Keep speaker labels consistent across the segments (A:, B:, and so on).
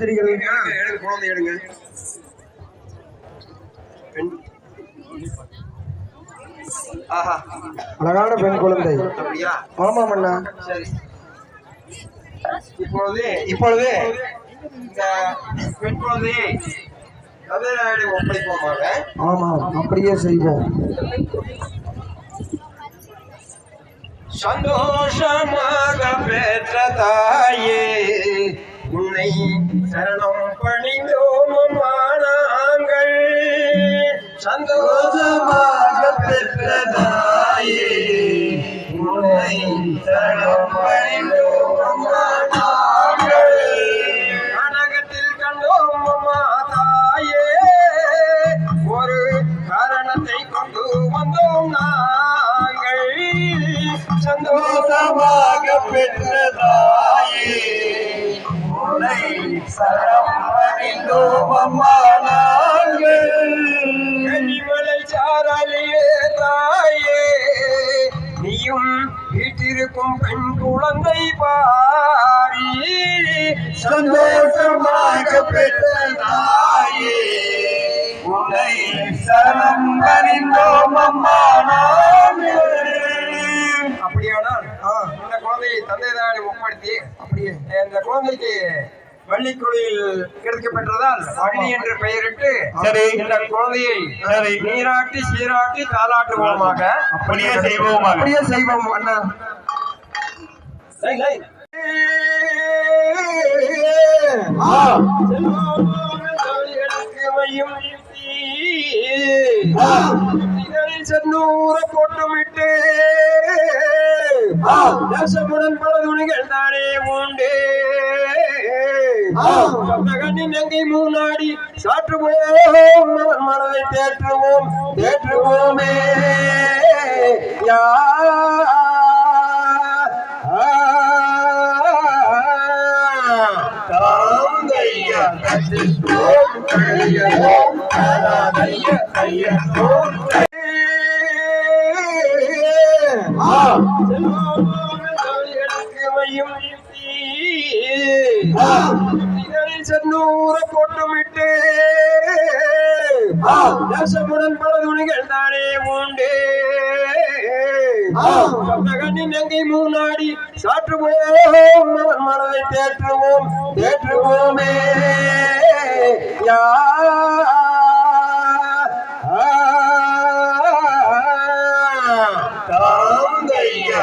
A: பார்த்தீர்கள்
B: எடுங்க குழந்தை எடுங்க.
A: அழகான பெண் குழந்தை. அண்ணா.
B: சரி. இப்பொழுது இப்பொழுது இந்த பெண் குழந்தையை கதிராடி ஒப்படைப்போமாக
A: ஆமாம் அப்படியே செய்வோம்.
B: சந்தோஷமாக பெற்ற தாயே உன்னை சரணம் பணிந்தோம் அம்மா சந்தோஷமாக பெற்றதாயே உன்னை சரணம் பணிந்தோம் அம்மா கனகத்தில் கண்டோம் மாதாயே. ஒரு காரணத்தை கொண்டு வந்தோம் நாங்கள். சந்தோஷமாக பெற்றதா கனிமலை சாரலியே தாயே. நீயும் வீட்டிருக்கும் பெண் குழந்தை பாரி சந்தோஷமாக பெற்ற தாயே. உன்னை சரணம் அறிந்தோம் அம்மா அப்படியானால் இந்த குழந்தையை தந்தை தானே ஒப்படைத்தி அப்படியே இந்த குழந்தைக்கு வள்ளிக்குழியில் கிடைக்கப்பெற்றதால் வள்ளி என்று பெயரிட்டு
C: சரி.
B: இந்த குழந்தையை
C: சரி.
B: நீராட்டி சீராட்டி தாளாட்டுவோமாக
C: அப்படியே செய்வோமாக.
A: அப்படியே செய்வோம் அண்ணா.
B: சென்னூர போட்டுமிட்டு தேசமுடன் பல துணிகள் தானே உண்டு. மகனின் எங்கை முன்னாடி சாற்றுவோம் மனதை தேற்றுவோம் தேற்றுவோமே. யா தாந்தையா கையோம் சென்னூர போட்டுமிட்டு தேசமுடன் பல துணிகள் தானே உண்டு. கண்ணின் எங்கை முன்னாடி சாற்றுவோம். அவன் மனதை தேற்றுவோம் தேற்றுவோமே. யா. தாந்தையா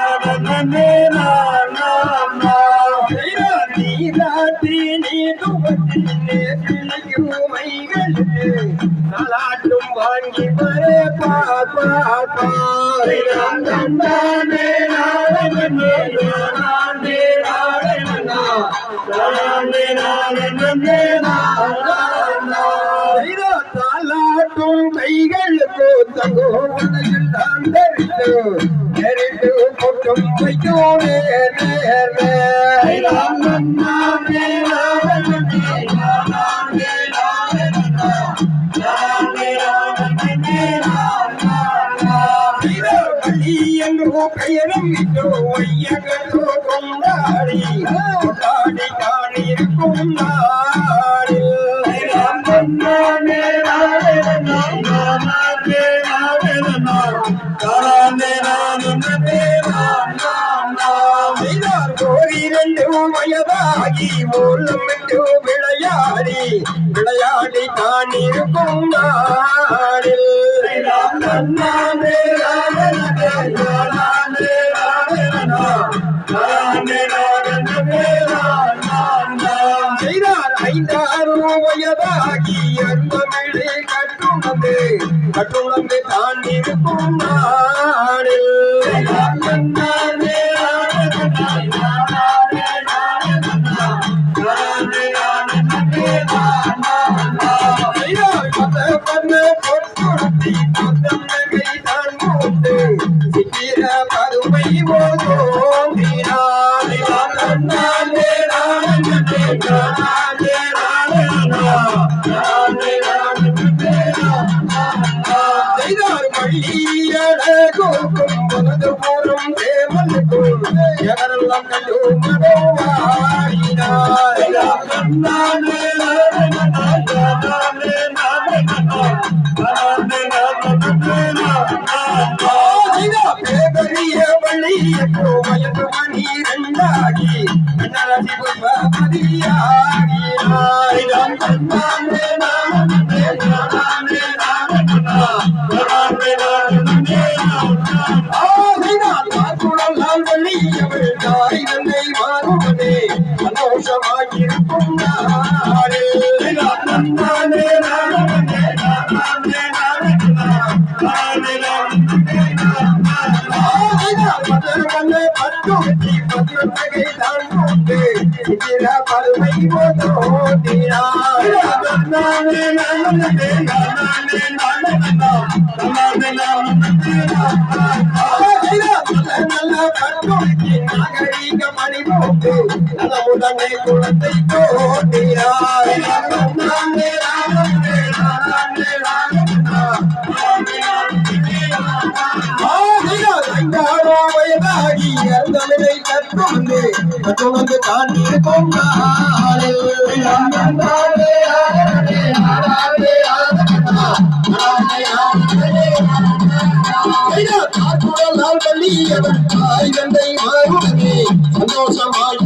B: கைகளுக்கு தங்கோ உலகில் தான் தெரித்து தெரித்து பொட்டும் வைக்கோ நேர் நேர். பெயரும் இட்டோ கொண்டாடி கொண்டாடி காணி இருக்கும் வயதாகி மூலம் விட்டு விளையாடி விளையாடி காணிருக்கும் நாடில் செய்தார். ஐந்தாறு வயதாகி அன்பமிழை கட்டுணர்ந்து. தாண்டி இருக்கும் நாடில் Ram பருமை நாகரீக மணி போட்டு நலமுடனே குளத்தை கோட்டினார் கற்றுணர்ந்து தாண்டி சந்தோஷமாய்